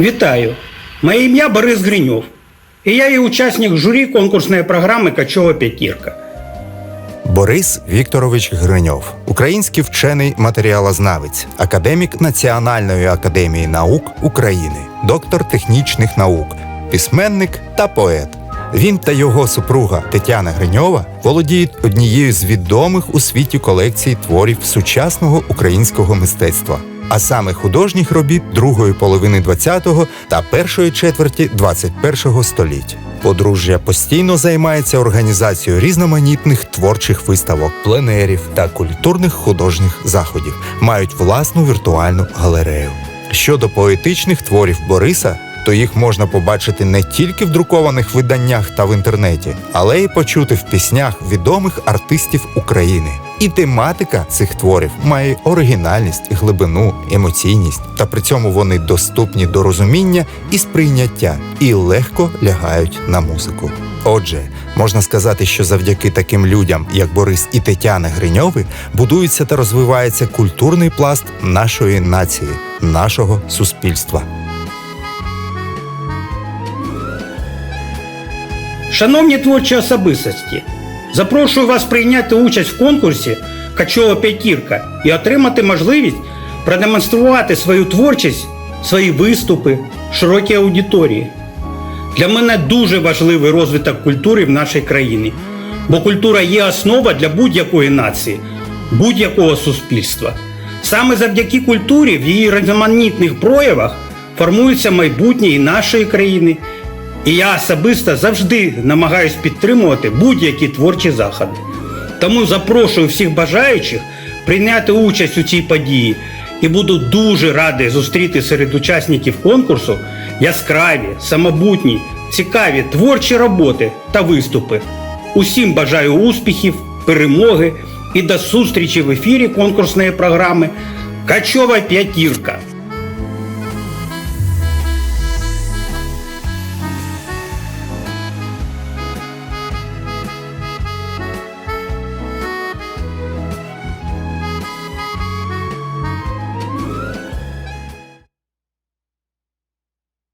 Вітаю! Моє ім'я Борис Гриньов. І я є учасник журі конкурсної програми Качова п'ятірка. Борис Вікторович Гриньов, український вчений матеріалознавець, академік Національної академії наук України, доктор технічних наук, письменник та поет. Він та його супруга Тетяна Гриньова володіють однією з відомих у світі колекцій творів сучасного українського мистецтва, а саме художніх робіт другої половини ХХ та першої четверті ХХІ століття. Подружжя постійно займається організацією різноманітних творчих виставок, пленерів та культурних художніх заходів, мають власну віртуальну галерею. Щодо поетичних творів Бориса, то їх можна побачити не тільки в друкованих виданнях та в інтернеті, але й почути в піснях відомих артистів України. І тематика цих творів має оригінальність, глибину, емоційність, та при цьому вони доступні до розуміння і сприйняття і легко лягають на музику. Отже, можна сказати, що завдяки таким людям, як Борис і Тетяна Гриньови, будується та розвивається культурний пласт нашої нації, нашого суспільства. Шановні творчі особистості, запрошую вас прийняти участь в конкурсі Качова п'ятірка і отримати можливість продемонструвати свою творчість, свої виступи широкій аудиторії. Для мене дуже важливий розвиток культури в нашій країні, бо культура є основа для будь-якої нації, будь-якого суспільства. Саме завдяки культурі в її різноманітних проявах формується майбутнє і нашої країни. І я особисто завжди намагаюсь підтримувати будь-які творчі заходи. Тому запрошую всіх бажаючих прийняти участь у цій події і буду дуже радий зустріти серед учасників конкурсу яскраві, самобутні, цікаві творчі роботи та виступи. Усім бажаю успіхів, перемоги і до зустрічі в ефірі конкурсної програми Качова п'ятірка.